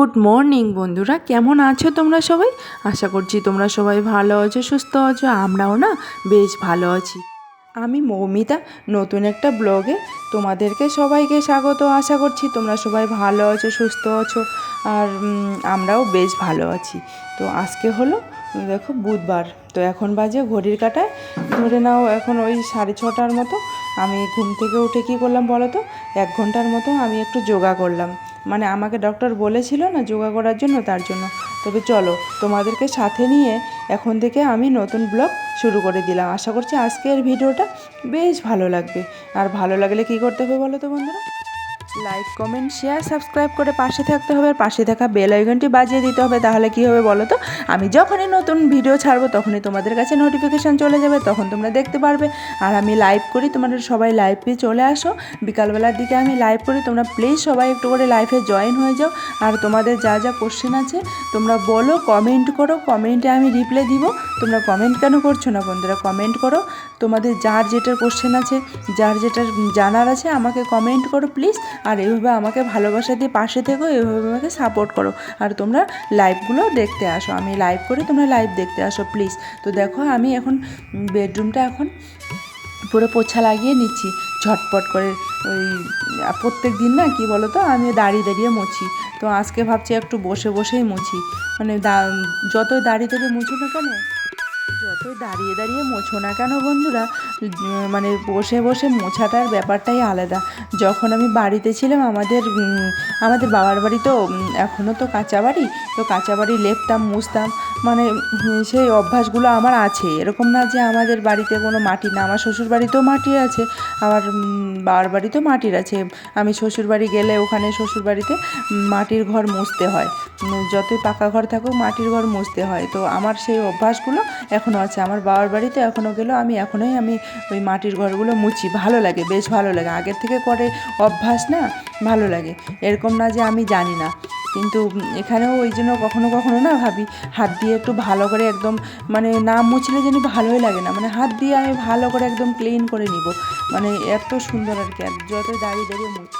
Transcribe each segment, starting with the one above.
Good morning বন্ধুরা। কেমন আছো তোমরা সবাই? আশা করছি তোমরা সবাই ভালো আছো, সুস্থ আছো, আমরাও না বেশ ভালো আছি। আমি মৌমিতা, নতুন একটা ব্লগে তোমাদেরকে সবাইকে স্বাগত। আশা করছি তোমরা সবাই ভালো আছো, সুস্থ আছো, আর আমরাও বেশ ভালো আছি। তো আজকে হলো, দেখো, বুধবার। তো এখন বাজে ঘড়ির কাটায়। ধরে নাও, এখন ওই সাড়ে ছটার মতো। আমি ঘুম থেকে উঠে কী করলাম বলো তো? এক ঘণ্টার মতো আমি একটু যোগা করলাম। মানে আমাকে ডক্টর বলেছিল না যোগা করার জন্য, তার জন্য। তবে চলো, তোমাদেরকে সাথে নিয়ে এখন থেকে আমি নতুন ব্লগ শুরু করে দিলাম। আশা করছি আজকের ভিডিওটা বেশ ভালো লাগবে। আর ভালো লাগলে কি করতে হবে বলো তো বন্ধুরা? লাইক কমেন্ট শেয়ার সাবস্ক্রাইব করে পাশে থাকতে হবে আর পাশে থাকা বেল আইকনটি বাজিয়ে দিতে হবে। তাহলে কি হবে বলো তো? আমি যখনই নতুন ভিডিও ছাড়বো, তখনই তোমাদের কাছে নোটিফিকেশান চলে যাবে, তখন তোমরা দেখতে পারবে। আর আমি লাইভ করি তোমাদের সবাই লাইভে চলে আসো। বিকালবেলার দিকে আমি লাইভ করি, তোমরা প্লিজ সবাই একটু করে লাইভে জয়েন হয়ে যাও। আর তোমাদের যা যা কোশ্চেন আছে, তোমরা বলো কমেন্ট করো। কমেন্টে আমি রিপ্লাই দিব। তোমরা কমেন্ট কেন করছ না বন্ধুরা? কমেন্ট করো। তোমাদের যার যেটার কোশ্চেন আছে, যার যেটার জানার আছে, আমাকে কমেন্ট করো প্লিজ আর এইভাবে আমাকে ভালোবাসা দিয়ে পাশে থেকো এইভাবে আমাকে সাপোর্ট করো। আর তোমরা লাইভগুলো দেখতে আসো। আমি লাইভ করে তোমরা লাইভ দেখতে আসো প্লিজ তো দেখো, আমি এখন বেডরুমটা এখন পুরো পোছা লাগিয়ে নিচ্ছি। ঝটপট করে ওই, প্রত্যেক দিন না, কি বলো তো আমি দাঁড়িয়ে দাঁড়িয়ে মুছি। তো আজকে ভাবছি একটু বসে বসেই মুছি। মানে যতই দাঁড়িয়ে দাঁড়িয়ে মুছো না কেন যতই দাঁড়িয়ে দাঁড়িয়ে মোছো না কেন বন্ধুরা মানে বসে বসে মোছাটার ব্যাপারটাই আলাদা। যখন আমি বাড়িতে ছিলাম, আমাদের আমাদের বাবার বাড়ি তো এখনও তো কাঁচা বাড়ি, তো কাঁচা বাড়ি লেপতাম, মুছতাম মানে সেই অভ্যাসগুলো আমার আছে। এরকম না যে আমাদের বাড়িতে কোনো মাটি না, আমার শ্বশুর বাড়িতেও মাটি আছে, আমার বাবার বাড়িতেও মাটির আছে। আমি শ্বশুর বাড়ি গেলে ওখানে শ্বশুর বাড়িতে মাটির ঘর মুছতে হয়। যতই পাকা ঘর থাকুক, মাটির ঘর মুছতে হয়। তো আমার সেই অভ্যাসগুলো এখনও আছে। আমার বাবার বাড়িতে এখনও গেলেও আমি এখনোই আমি ওই মাটির ঘরগুলো মুছি। ভালো লাগে, বেশ ভালো লাগে। আগের থেকে করে অভ্যাস না, ভালো লাগে। এরকম না যে আমি জানি না। কিন্তু এখানেও ওই জন্য কখনো কখনো না ভাবি, হাত দিয়ে একটু ভালো করে একদম মানে না মুছলে যেন ভালোই লাগে না। মানে হাত দিয়ে আমি ভালো করে একদম ক্লিন করে নিব। মানে এত সুন্দর আর কি যতই দাঁড়িয়ে দাঁড়িয়ে মুছি।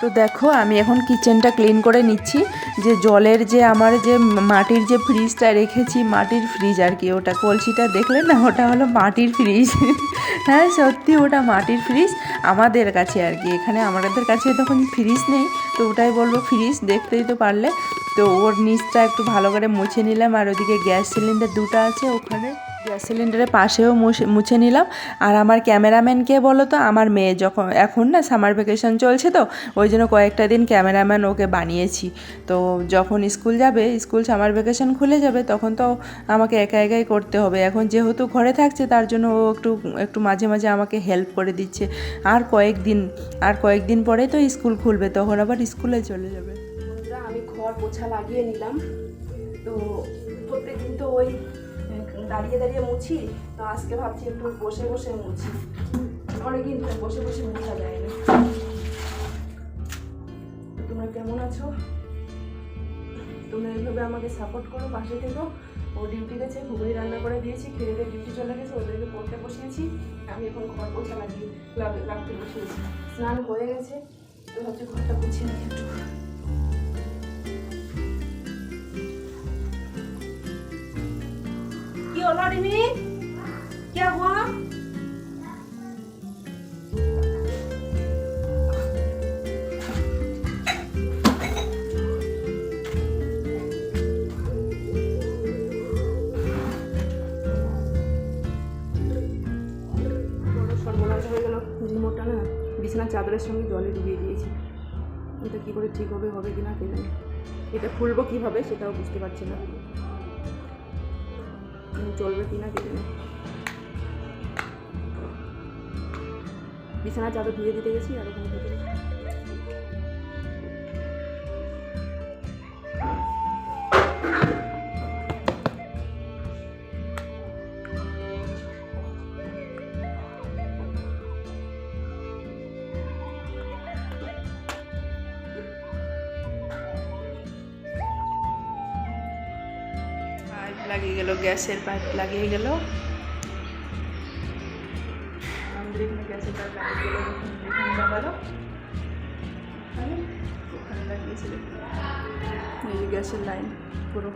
তো দেখো, আমি এখন কিচেনটা ক্লিন করে নিচ্ছি। যে জলের যে আমার যে মাটির যে ফ্রিজটা রেখেছি, মাটির ফ্রিজ আর কি, ওটা কলসিটা দেখলে না, ওটা হলো মাটির ফ্রিজ হ্যাঁ সত্যি ওটা মাটির ফ্রিজ আমাদের কাছে আর কি। এখানে আমাদের কাছে তখন ফ্রিজ নেই, তো ওটাই বলব ফ্রিজ দেখতেই তো পারলে। তো ওর নিচটা একটু ভালো করে মুছে নিলাম, আর ওদিকে গ্যাস সিলিন্ডার দুটো আছে ওখানে। গ্যাস সিলিন্ডারের পাশেও মুছে নিলাম। আর আমার ক্যামেরাম্যানকে বলো তো, আমার মেয়ে যখন, এখন না সামার ভ্যাকেশন চলছে তো, ওই জন্য কয়েকটা দিন ক্যামেরাম্যান ওকে বানিয়েছি। তো যখন স্কুল যাবে, স্কুল সামার ভ্যাকেশন খুলে যাবে, তখন তো আমাকে একা একাই করতে হবে। এখন যেহেতু ঘরে থাকছে, তার জন্য ও একটু একটু মাঝে মাঝে আমাকে হেল্প করে দিচ্ছে। আর কয়েকদিন আর কয়েকদিন পরে তো স্কুল খুলবে, তখন আবার স্কুলে চলে যাবে। আমি ঘর পোছা লাগিয়ে নিলাম। তো প্রত্যেকদিন তো ওই দাঁড়িয়ে দাঁড়িয়ে মুছি, তো আজকে ভাবছি একটু বসে বসে মুছি। অনেকদিন বসে বসে মুছা যায় না তোমরা কেমন আছো? তোমরা এইভাবে আমাকে সাপোর্ট করো, পাশে থেকো। ও ডিউটি গেছে, ঘুগনি রান্না করে দিয়েছি, খেয়ে ডিউটি চলে গেছে, ওদেরকে পড়তে বসিয়েছি। আমি এখন ঘর লাগিয়ে লাগ- রাখতে বসিয়েছি। স্নান হয়ে গেছে, তো হচ্ছে ঘরটা গুছিয়ে নিই একটু। কি হলো রিমি क्या हुआ বড় সর্বনাশ হয়ে গেল রিমোটটা না বিছানার চাদরের সঙ্গে জলে ডুবিয়ে দিয়েছি এটা কি করে ঠিক হবে হবে কিনা কে জানে এটা খুলবো কিভাবে সেটাও বুঝতে পারছি না উম, চলবে কিনা কে না বিছানার চাদর ধুয়ে দিতে গেছি আর ওখানে গ্যাসের পাইপ লাগিয়ে গেল। আমাদের এখানে গ্যাসের পাইপ লাগিয়ে দেখুন, লাগালো। ওখানে গ্যাসের লাইন পুরো।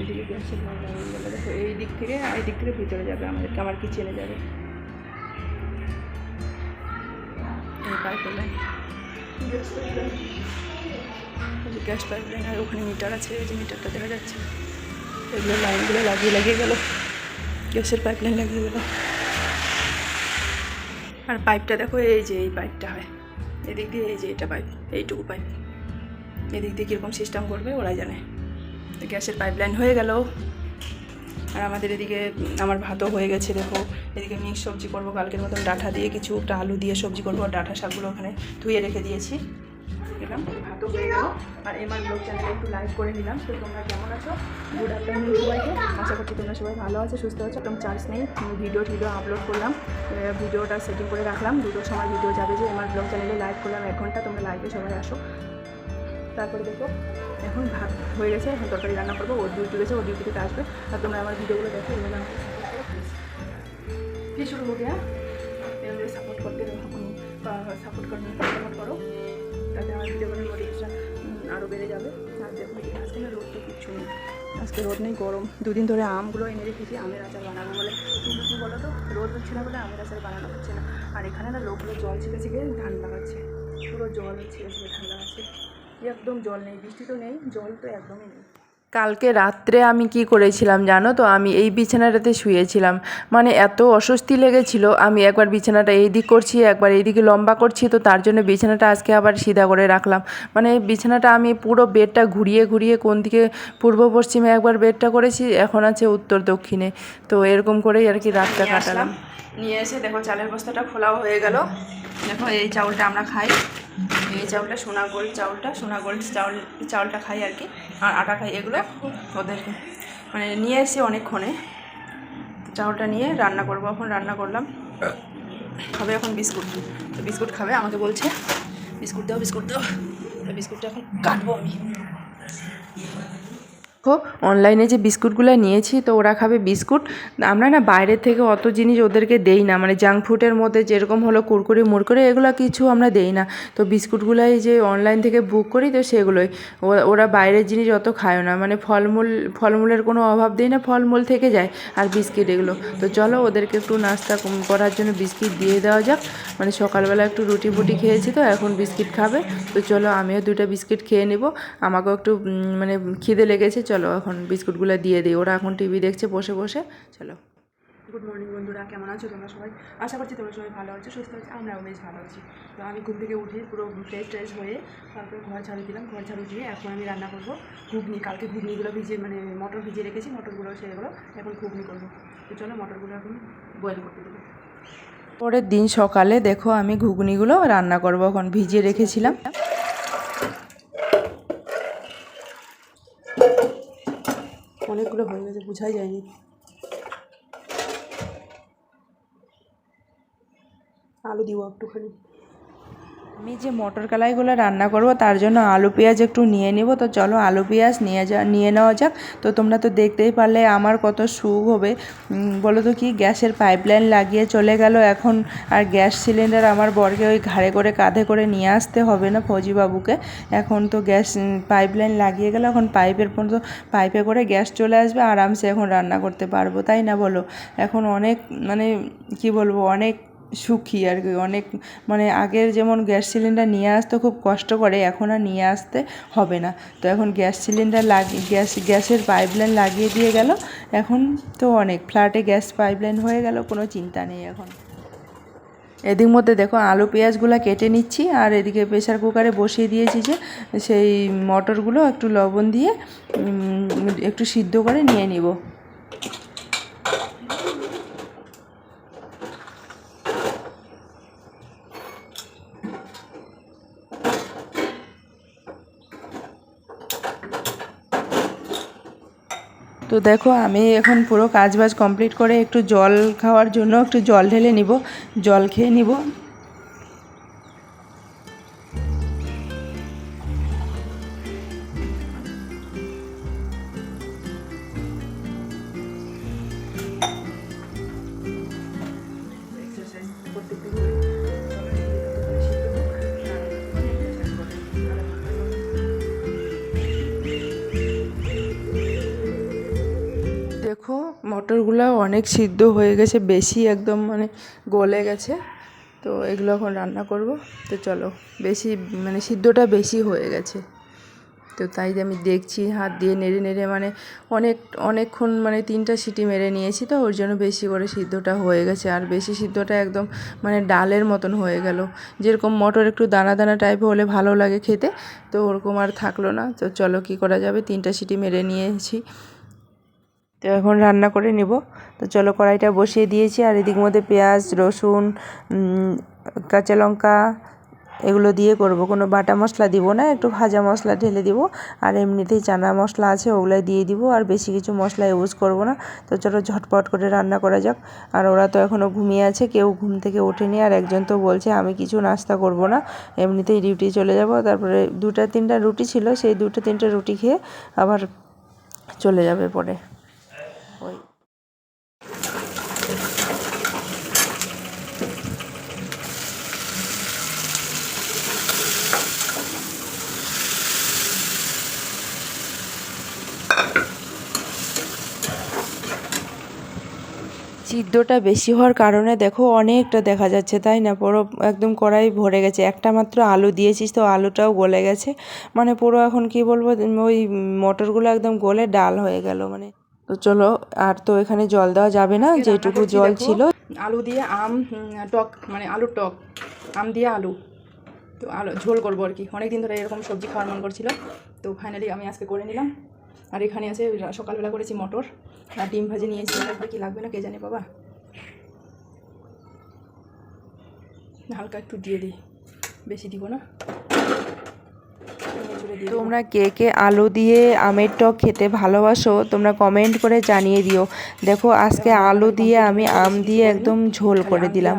এদিকে গ্যাসের লাইন লাগিয়ে গেলে। দেখো এই দিক থেকে এই দিক থেকে ভিতরে যাবে আমাদেরকে আমার কিচেনে যাবে। এই পাইপের লাইন। গ্যাস পাইপ লাইন আর ওখানে মিটার আছে এই যে মিটারটা দেখা যাচ্ছে। এগুলো লাইনগুলো লাগিয়ে লাগিয়ে গেল গ্যাসের পাইপ লাইন লাগিয়ে গেল আর পাইপটা দেখো এই যে এই পাইপটা হয় এদিক দিয়ে এই যে এটা পাইপ এইটুকু পাইপ এদিক দিয়ে কীরকম সিস্টেম করবে ওরা জানে গ্যাসের পাইপ লাইন হয়ে গেল আর আমাদের এদিকে আমার ভাতও হয়ে গেছে দেখো এদিকে মিক্স সবজি করব কালকের মতন ডাঁটা দিয়ে কিছু একটা আলু দিয়ে সবজি করব আর ডাঁটা শাকগুলো ওখানে ধুয়ে রেখে দিয়েছি এলাম ভাতও হয়ে গেল। আর এমআর ব্লগ চ্যানেলে একটু লাইক করে নিলাম। তো তোমরা কেমন আছো? গুড আফটারনুন সবাইকে। আশা করছি তোমরা সবাই ভালো আছো, সুস্থ আছো। একদম চার্জ নেই ভিডিও টিডিও আপলোড করলাম। ভিডিওটা সেটিং করে রাখলাম। দুটোর সময় ভিডিও যাবে যে এমআর ব্লগ চ্যানেলে লাইক করলাম। এক ঘণ্টা তোমরা লাইভে সবাই আসো। তারপরে দেখো, এখন ভাত হয়ে গেছে, এখন তরকারি রান্না করব। ওর ডিউটি গেছে ওর ডিউটি থেকে আসবে। আর তোমরা আমার ভিডিওগুলো দেখো, এগুলো কি শুরু হো গিয়া এভাবে সাপোর্ট করতে সাপোর্ট করো সাপোর্ট করো তাতে ভিডিওগুলোর মোটিভেশন আরও বেড়ে যাবে। আর দেখুন আজকে না রোদ তো কিচ্ছু নেই। আজকে রোদ নেই, গরম। দুদিন ধরে আমগুলো এনে রেখেছি, আমের আচার বানাবো বলে। কিন্তু কী বলো তো রোদ হচ্ছে না বলে আমের আচার বানানো হচ্ছে না। আর এখানে না লোকগুলো জল ছিটে ছেঁকে ধান লাগাচ্ছে পুরো জল ছিঁড়ে ছিঁড়ে ধান লাগাচ্ছে একদম জল নেই, বৃষ্টি তো নেই, জল তো একদমই নেই। কালকে রাত্রে আমি কি করেছিলাম জানো তো? আমি এই বিছানাটাতে শুয়েছিলাম। মানে এত অস্বস্তি লেগেছিল, আমি একবার বিছানাটা এই দিক করছি, একবার এইদিকে লম্বা করছি, তো তার জন্য বিছানাটা আজকে আবার সিধা করে রাখলাম। মানে বিছানাটা আমি পুরো বেডটা ঘুরিয়ে ঘুরিয়ে কোন দিকে পূর্ব পশ্চিমে একবার বেডটা করেছি, এখন আছে উত্তর দক্ষিণে। তো এরকম করেই আর কি রাতটা কাটালাম। নিয়ে এসে দেখো চালের বস্তাটা খোলাও হয়ে গেল। দেখো এই চাউলটা আমরা খাই। এই চাউলটা সোনা গোল্ড চাউলটা, সোনা গোল্ড চাউল, চাউলটা খাই আর কি। আর আটা খাই এগুলো ওদেরকে। মানে নিয়ে এসে অনেকক্ষণে। চাউলটা নিয়ে রান্না করব, এখন রান্না করলাম। খাবে এখন বিস্কুট। তো বিস্কুট খাবে, আমাকে বলছে, বিস্কুট দাও বিস্কুট দাও। বিস্কুটটা এখন কাটবো আমি। দেখো অনলাইনে যে বিস্কুটগুলো নিয়েছি, তো ওরা খাবে বিস্কুট। আমরা না বাইরের থেকে অত জিনিস ওদেরকে দেই না মানে জাঙ্ক ফুডের মধ্যে যেরকম হলো কুরকুরি, মুরকুরি, এগুলো কিছু আমরা দেই না। তো বিস্কুটগুলাই যে অনলাইন থেকে বুক করি, তো সেগুলোই। ওরা বাইরের জিনিস অত খায় না মানে ফলমূল, ফলমূলের কোনো অভাব দেই না, ফলমূল থেকে যায় আর বিস্কিট এগুলো। তো চলো ওদেরকে একটু নাস্তা করার জন্য বিস্কিট দিয়ে দেওয়া যাক। মানে সকালবেলা একটু রুটি ফুটি খেয়েছি তো, এখন বিস্কিট খাবে। তো চলো আমিও দুটো বিস্কিট খেয়ে নেব। আমাকেও একটু মানে খিদে লেগেছে চলো এখন বিস্কুটগুলো দিয়ে দিই। ওরা এখন টিভি দেখছে বসে বসে। চলো। গুড মর্নিং বন্ধুরা কেমন আছো তোমরা সবাই? আশা করছি তোমরা সবাই ভালো আছো সুস্থ আছো আমরাও বেশ ভালো আছি। তো আমি ঘুম থেকে উঠে পুরো ফ্রেশ ট্রেশ হয়ে তারপর ঘর ঝাড়ু দিলাম। ঘর ঝাড়ু দিয়ে এখন আমি রান্না করব ঘুগনি। কালকে ঘুগনিগুলো ভিজিয়ে মানে মটর ভিজিয়ে রেখেছি মটরগুলো সেগুলো এখন ঘুগনি করব। তো চলো মটরগুলো এখন বয়েল করতে দেবো। পরের দিন সকালে দেখো আমি ঘুগনিগুলো রান্না করব। এখন ভিজিয়ে রেখেছিলাম। অনেকগুলো হয়ে গেছে বোঝাই যায়নি। আলু দিব একটুখানি। আমি যে মটর কলাইগুলো রান্না করব, তার জন্য আলু পেঁয়াজ একটু নিয়ে নেব। তো চলো আলু পেঁয়াজ নিয়ে যা, নিয়ে নেওয়া যাক। তো তোমরা তো দেখতেই পারলে আমার কত সুখ হবে। বলো তো কি, গ্যাসের পাইপলাইন লাগিয়ে চলে গেল এখন। আর গ্যাস সিলিন্ডার আমার বরকে ওই ঘাড়ে করে কাঁধে করে নিয়ে আসতে হবে না ফৌজিবাবুকে। এখন তো গ্যাস পাইপলাইন লাগিয়ে গেল। এখন পাইপের পর্যন্ত পাইপে করে গ্যাস চলে আসবে, আরামসে এখন রান্না করতে পারব, তাই না বলো? এখন অনেক মানে কি বলব, অনেক সুখী আর কি। অনেক মানে আগের যেমন গ্যাস সিলিন্ডার নিয়ে আসতে খুব কষ্ট করে, এখন আর নিয়ে আসতে হবে না। তো এখন গ্যাস সিলিন্ডার লাগিয়ে গ্যাস, গ্যাসের পাইপলাইন লাগিয়ে দিয়ে গেল। এখন তো অনেক, ফ্ল্যাটে গ্যাস পাইপলাইন হয়ে গেল, কোনো চিন্তা নেই এখন। এদিক মধ্যে দেখো আলু পেঁয়াজগুলো কেটে নিচ্ছি, আর এদিকে প্রেসার কুকারে বসিয়ে দিয়েছি যে, সেই মটরগুলো একটু লবণ দিয়ে একটু সিদ্ধ করে নিয়ে নিব। তো দেখো, আমি এখন পুরো কাজ বাজ কমপ্লিট করে একটু জল খাওয়ার জন্য একটু জল ঢেলে নিব। জল খেয়ে নিব। মটরগুলো অনেক সিদ্ধ হয়ে গেছে, বেশি একদম মানে গলে গেছে। তো এগুলো এখন রান্না করব। তো চলো, বেশি মানে সিদ্ধটা বেশি হয়ে গেছে। তো তাই আমি দেখছি, হাত দিয়ে নেড়ে নেড়ে মানে অনেক, অনেকক্ষণ মানে তিনটা সিটি মেরে নিয়েছি তো, ওর জন্য বেশি করে সিদ্ধটা হয়ে গেছে। আর বেশি সিদ্ধটা একদম মানে ডালের মতন হয়ে গেল। যেরকম মটর একটু দানা দানা টাইপ হলে ভালো লাগে খেতে, তো ওরকম আর থাকল না। তো চলো কি করা যাবে, তিনটা সিটি মেরে নিয়েছি। তো এখন রান্না করে নেব। তো চলো কড়াইটা বসিয়ে দিয়েছি আর এদিক মধ্যে পেঁয়াজ, রসুন কাঁচা লঙ্কা এগুলো দিয়ে করব। কোনো বাটা মশলা দিব না, একটু ভাজা মশলা ঢেলে দিব। আর এমনিতেই চানা মশলা আছে ওগুলো দিয়ে দিব। আর বেশি কিছু মশলা ইউজ করব না। তো চলো ঝটপট করে রান্না করা যাক। আর ওরা তো এখনও ঘুমিয়ে আছে, কেউ ঘুম থেকে ওঠেনি। আর একজন তো বলছে, আমি কিছু নাস্তা করব না। এমনিতেই ডিউটি চলে যাব। তারপরে দুটা তিনটা রুটি ছিল, সেই দুটো তিনটা রুটি খেয়ে আবার চলে যাবে পরে। সিদ্ধটা বেশি হওয়ার কারণে দেখো অনেকটা দেখা যাচ্ছে তাই না? পুরো একদম কড়াই ভরে গেছে। একটা মাত্র আলু দিয়েছিস তো আলুটাও গলে গেছে। মানে পুরো এখন কি বলব ওই মটরগুলো একদম গলে ডাল হয়ে গেল মানে। তো চলো আর তো এখানে জল দেওয়া যাবে না যেটুকু জল ছিল। আলু দিয়ে আম টক মানে আলুর টক আম দিয়ে আলু। তো আলু ঝোল করব আর কি। অনেকদিন ধরে এরকম সবজি খাওয়ার মন করছিল। তো ফাইনালি আমি আজকে করে নিলাম। আর এখানে আছে সকালবেলা করেছি মটর। আর ডিম ভাজি নিয়েছি লাগবে কি লাগবে না কে জানে বাবা? হালকা একটু দিয়ে দিই। বেশি দিব না। তোমরা কে কে আলু দিয়ে আমের টক খেতে ভালোবাসো তোমরা কমেন্ট করে জানিয়ে দিও। দেখো আজকে আলু দিয়ে আমি আম দিয়ে একদম ঝোল করে দিলাম।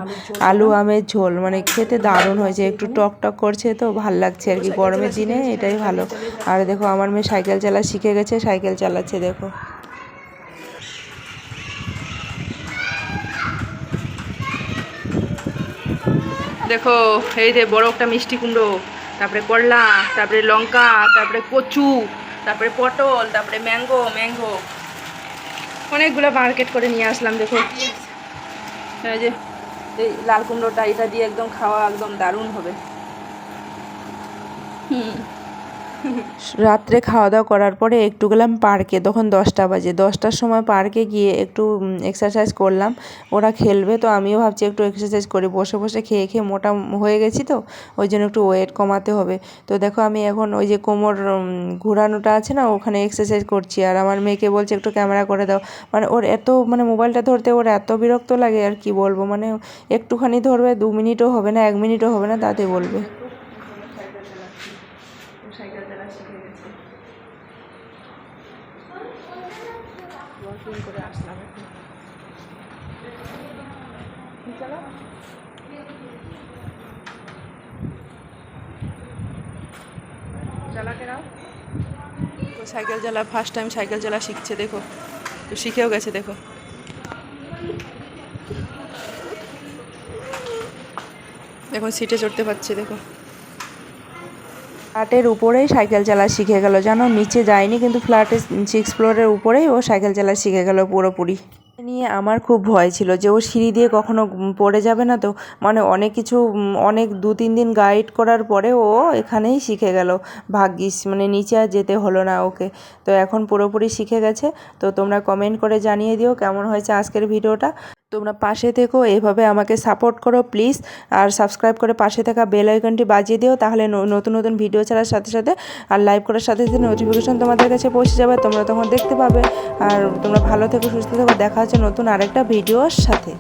আলু আমের ঝোল মানে খেতে দারুণ হয়েছে। একটু টক টক করছে তো ভালো লাগছে আর কি। গরমের দিনে এটাই ভালো। আর দেখো আমার মেয়ে সাইকেল চালা শিখে গেছে সাইকেল চালাচ্ছে দেখো। দেখো, এই যে বড় একটা মিষ্টি কুমড়ো, তারপরে করলা, তারপরে লঙ্কা, তারপরে কচু, তারপরে পটল, তারপরে ম্যাঙ্গো ম্যাঙ্গো। অনেকগুলো মার্কেট করে নিয়ে আসলাম, দেখো। এই যে, এই লাল কুমড়োটা, এটা দিয়ে একদম খাওয়া একদম দারুণ হবে। হুম। রাত্রে খাওয়া দাওয়া করার পরে একটু গেলাম পার্কে, তখন দশটা বাজে। দশটার সময় পার্কে গিয়ে একটু এক্সারসাইজ করলাম। ওরা খেলবে, তো আমিও ভাবছি একটু এক্সারসাইজ করে। বসে বসে খেয়ে খেয়ে মোটা হয়ে গেছি তো, ওই জন্য একটু ওয়েট কমাতে হবে। তো দেখো আমি এখন ওই যে কোমর ঘোরানোটা আছে না, ওখানে এক্সারসাইজ করছি। আর আমার মেয়েকে বলছে, একটু ক্যামেরা করে দাও। মানে ওর এত মানে মোবাইলটা ধরতে ওর এত বিরক্ত লাগে, আর কি বলব? মানে একটুখানি ধরবে, দু মিনিটও হবে না, এক মিনিটও হবে না, তাতে বলবে সাইকেল চালা শিখে গেছে ওয়াকিং করে আসলাম এখন চলো চালাতে নাও তো সাইকেল চালা ফার্স্ট টাইম সাইকেল চালা শিখছে দেখো। তো শিখেও গেছে দেখো। এখন সিটে চড়তে পারছে দেখো। ফ্ল্যাটের উপরেই সাইকেল চালা শিখে গেল জানো? নিচে যায়নি কিন্তু ফ্ল্যাটের সিক্স ফ্লোরের উপরেই ও সাইকেল চালা শিখে গেল পুরোপুরি। নিয়ে আমার খুব ভয় ছিল যে ও সিঁড়ি দিয়ে কখনো পড়ে যাবে না তো। মানে অনেক কিছু অনেক দু তিন দিন গাইড করার পরে ও এখানেই শিখে গেল। ভাগ্যিস মানে নিচে আর যেতে হলো না ওকে। তো এখন পুরোপুরি শিখে গেছে। তো তোমরা কমেন্ট করে জানিয়ে দিও কেমন হয়েছে আজকের ভিডিওটা তোমরা পাশে থেকো, এভাবে আমাকে সাপোর্ট করো প্লিজ আর সাবস্ক্রাইব করে পাশে থাকা বেল আইকনটি বাজিয়ে দিও, তাহলে নতুন নতুন ভিডিও ছাড়ার সাথে সাথে আর লাইভ করার সাথে সাথে নোটিফিকেশন তোমাদের কাছে পৌঁছে যাবে, তোমরা তখন দেখতে পাবে। আর তোমরা ভালো থেকো, সুস্থ থেকো, দেখা হচ্ছে নতুন আরেকটা ভিডিওর সাথে।